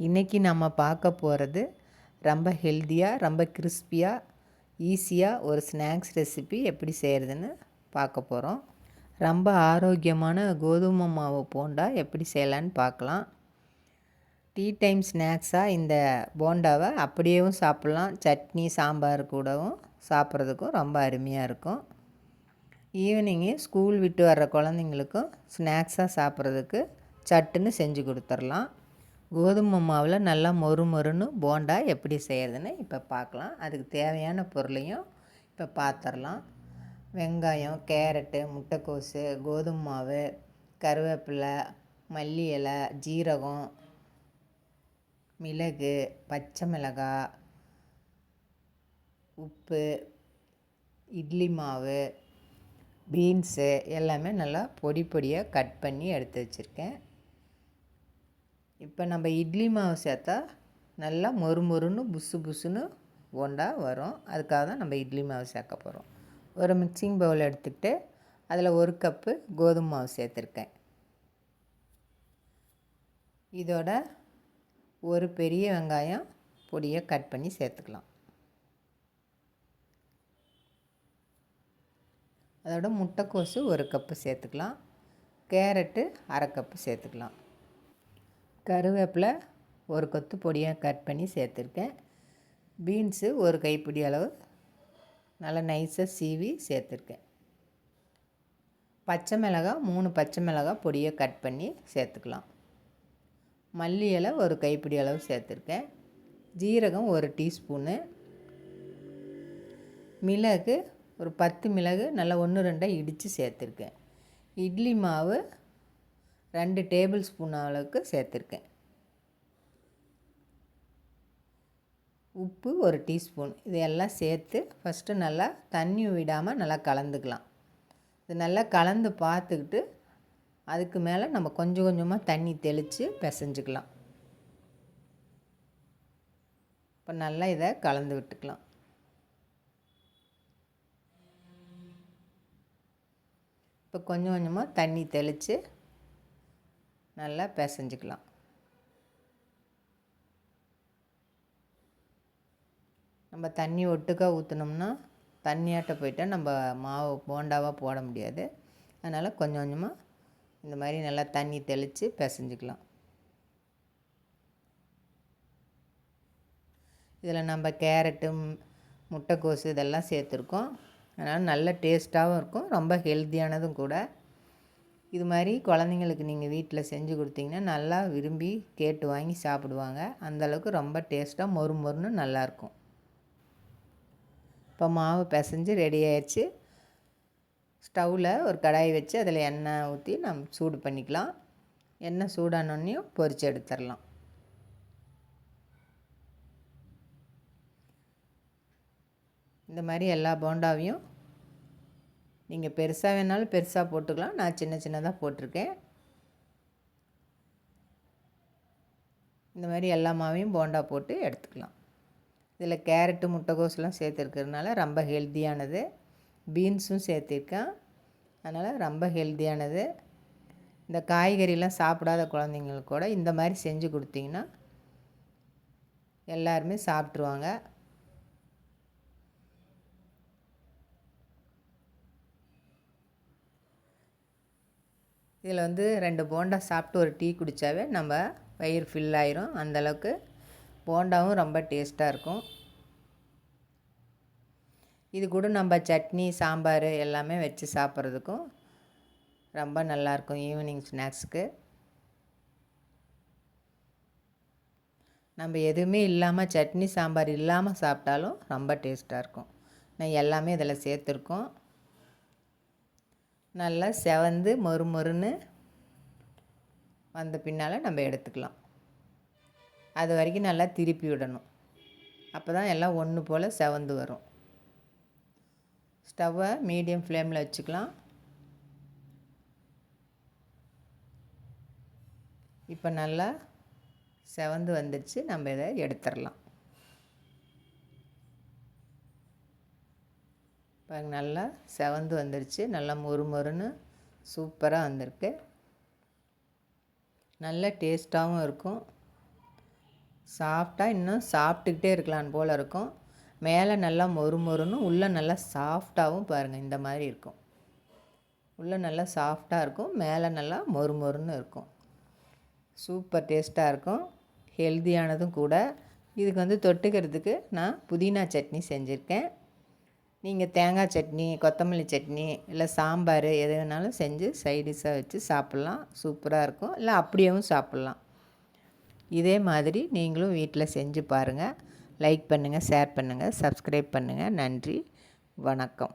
இன்றைக்கி நம்ம பார்க்க போகிறது ரொம்ப ஹெல்த்தியாக ரொம்ப கிறிஸ்பியாக ஈஸியாக ஒரு ஸ்நாக்ஸ் ரெசிபி எப்படி செய்கிறதுன்னு பார்க்க போகிறோம் ரொம்ப ஆரோக்கியமான கோதுமை மாவு போண்டா எப்படி செய்யலான்னு பார்க்கலாம். டீ டைம் ஸ்நாக்ஸாக இந்த போண்டாவை அப்படியேவும் சாப்பிட்லாம். சட்னி சாம்பார் கூடவும் சாப்பிட்றதுக்கும் ரொம்ப அருமையாக இருக்கும். ஈவினிங்கு ஸ்கூல் விட்டு வர்ற குழந்தைங்களுக்கும் ஸ்நாக்ஸாக சாப்பிட்றதுக்கு சட்டுன்னு செஞ்சு கொடுத்துர்லாம் கோதுமை மாவில் நல்லா மொறு மொறுன்னு போண்டா எப்படி செய்கிறதுன்னு இப்போ பார்க்கலாம் அதுக்கு தேவையான பொருளையும் இப்போ பார்த்துடலாம் வெங்காயம் கேரட்டு முட்டைக்கோசு கோதுமை மாவு கருவேப்பிலை மல்லி இலை ஜீரகம் மிளகு பச்சை மிளகாய் உப்பு இட்லி மாவு பீன்ஸு எல்லாமே நல்லா பொடி பொடியாக கட் பண்ணி எடுத்து வச்சுருக்கேன். இப்போ நம்ம இட்லி மாவு சேர்த்தா நல்லா மொறு மொறுன்னு புசு புசுன்னு போண்டா வரும். அதுக்காக தான் நம்ம இட்லி மாவு சேர்க்க போகிறோம் ஒரு மிக்சிங் பவுல் எடுத்துக்கிட்டு அதில் ஒரு கப்பு கோதுமை மாவு சேர்த்துருக்கேன். இதோட ஒரு பெரிய வெங்காயம் பொடியை கட் பண்ணி சேர்த்துக்கலாம். அதோட முட்டைக்கோசு ஒரு கப்பு சேர்த்துக்கலாம். கேரட்டு அரை கப்பு சேர்த்துக்கலாம். கருவேப்பிலை ஒரு கொத்து பொடியாக கட் பண்ணி சேர்த்துருக்கேன். பீன்ஸு ஒரு கைப்பிடி அளவு நல்லா நைஸாக சீவி சேர்த்துருக்கேன். பச்சை மிளகாய் மூணு பச்சை மிளகாய் பொடியை கட் பண்ணி சேர்த்துக்கலாம். மல்லி இலை ஒரு கைப்பிடி அளவு சேர்த்துருக்கேன். ஜீரகம் ஒரு டீஸ்பூனு. மிளகு ஒரு பத்து மிளகு நல்லா ஒன்று ரெண்டாக இடித்து சேர்த்துருக்கேன். இட்லி மாவு ரெண்டு டேபிள் ஸ்பூன் அளவுக்கு சேர்த்துருக்கேன். உப்பு ஒரு டீஸ்பூன். இதையெல்லாம் சேர்த்து ஃபஸ்ட்டு நல்லா தண்ணி விடாமல் நல்லா கலந்துக்கலாம். இது நல்லா கலந்து பார்த்துக்கிட்டு அதுக்கு மேலே நம்ம கொஞ்சம் கொஞ்சமாக தண்ணி தெளித்து பிசைஞ்சிக்கலாம். இப்போ நல்லா இதை கலந்து விட்டுக்கலாம். இப்போ கொஞ்சம் கொஞ்சமாக தண்ணி தெளித்து நல்லா பிசைஞ்சிக்கலாம். நம்ம தண்ணி ஒட்டுக்கா ஊற்றினோம்னா தண்ணியாட்ட போயிட்டால் நம்ம மாவு போண்டாவாக போட முடியாது. அதனால் கொஞ்சம் கொஞ்சமாக இந்த மாதிரி நல்லா தண்ணி தெளித்து பிசைஞ்சிக்கலாம். இதில் நம்ம கேரட்டு முட்டைக்கோசு இதெல்லாம் சேர்த்துருக்கோம். அதனால் நல்ல டேஸ்ட்டாகவும் இருக்கும். ரொம்ப ஹெல்த்தியானதும் கூட. இது மாதிரி குழந்தைங்களுக்கு நீங்கள் வீட்டில் செஞ்சு கொடுத்தீங்கன்னா நல்லா விரும்பி கேட்டு வாங்கி சாப்பிடுவாங்க. அந்தளவுக்கு ரொம்ப டேஸ்ட்டாக மொறு மொறுன்னு நல்லாயிருக்கும் இப்போ மாவு பிசைஞ்சு ரெடி ஆயிடுச்சு ஸ்டவ்வில் ஒரு கடாய் வச்சு அதில் எண்ணெய் ஊற்றி நம்ம சூடு பண்ணிக்கலாம். எண்ணெய் சூடானோடனையும் பொரித்து எடுத்துடலாம். இந்த மாதிரி எல்லா போண்டாவையும் நீங்கள் பெருசாக வேணாலும் பெருசாக போட்டுக்கலாம். நான் சின்ன சின்னதாக போட்டிருக்கேன். இந்த மாதிரி எல்லா மாவையும் போண்டா போட்டு எடுத்துக்கலாம். இதில் கேரட்டு முட்டைகோஸ்லாம் சேர்த்துருக்கிறதுனால ரொம்ப ஹெல்த்தியானது பீன்ஸும் சேர்த்துருக்கேன். அதனால் ரொம்ப ஹெல்த்தியானது இந்த காய்கறிலாம் சாப்பிடாத குழந்தைங்களுக்கு கூட இந்த மாதிரி செஞ்சு கொடுத்தீங்கன்னா எல்லாருமே சாப்பிட்ருவாங்க இதில் வந்து ரெண்டு போண்டா சாப்பிட்டு ஒரு டீ குடித்தாவே நம்ம வயிறு ஃபில் ஆயிரும். அந்தளவுக்கு போண்டாவும் ரொம்ப டேஸ்ட்டாக இருக்கும். இது கூட நம்ம சட்னி சாம்பார் எல்லாமே வச்சு சாப்பிட்றதுக்கும் ரொம்ப நல்லாயிருக்கும் ஈவினிங் ஸ்நாக்ஸுக்கு. நம்ம எதுவுமே இல்லாமல் சட்னி சாம்பார் இல்லாமல் சாப்பிட்டாலும் ரொம்ப டேஸ்ட்டாக இருக்கும். நான் எல்லாமே இதில் சேர்த்துருக்கோம். நல்லா செவந்து மொறு மொறுன்னு வந்த பின்னால் நம்ம எடுத்துக்கலாம். அது வரைக்கும் நல்லா திருப்பி விடணும். அப்போ தான் எல்லாம் ஒன்று போல் செவந்து வரும். ஸ்டவ்வை மீடியம் ஃப்ளேமில் வச்சுக்கலாம். இப்போ நல்லா செவந்து வந்துடுச்சு நம்ம இதை எடுத்துடலாம். இப்போ நல்லா செவந்து வந்துடுச்சு நல்லா மொறு மொறுன்னு சூப்பராக வந்திருக்கு. நல்ல டேஸ்ட்டாகவும் இருக்கும். சாஃப்டாக இன்னும் சாப்பிட்டுக்கிட்டே இருக்கலாம் போல் இருக்கும். மேலே நல்லா மொறு மொறுன்னு உள்ளே நல்லா சாஃப்டாகவும் பாருங்கள் இந்த மாதிரி இருக்கும். உள்ளே நல்லா சாஃப்டாக இருக்கும். மேலே நல்லா மொறு மொறுன்னு இருக்கும். சூப்பர் டேஸ்ட்டாக இருக்கும். ஹெல்த்தியானதும் கூட. இதுக்கு வந்து தொட்டுக்கிறதுக்கு நான் புதினா சட்னி செஞ்சுருக்கேன். நீங்கள் தேங்காய் சட்னி கொத்தமல்லி சட்னி இல்லை சாம்பார் எது வேணாலும் செஞ்சு சைடிஷாக வச்சு சாப்பிட்லாம். சூப்பராக இருக்கும். இல்லை அப்படியேவும் சாப்பிட்லாம். இதே மாதிரி நீங்களும் வீட்டில் செஞ்சு பாருங்கள் லைக் பண்ணுங்கள் ஷேர் பண்ணுங்கள் சப்ஸ்கிரைப் பண்ணுங்கள் நன்றி. வணக்கம்.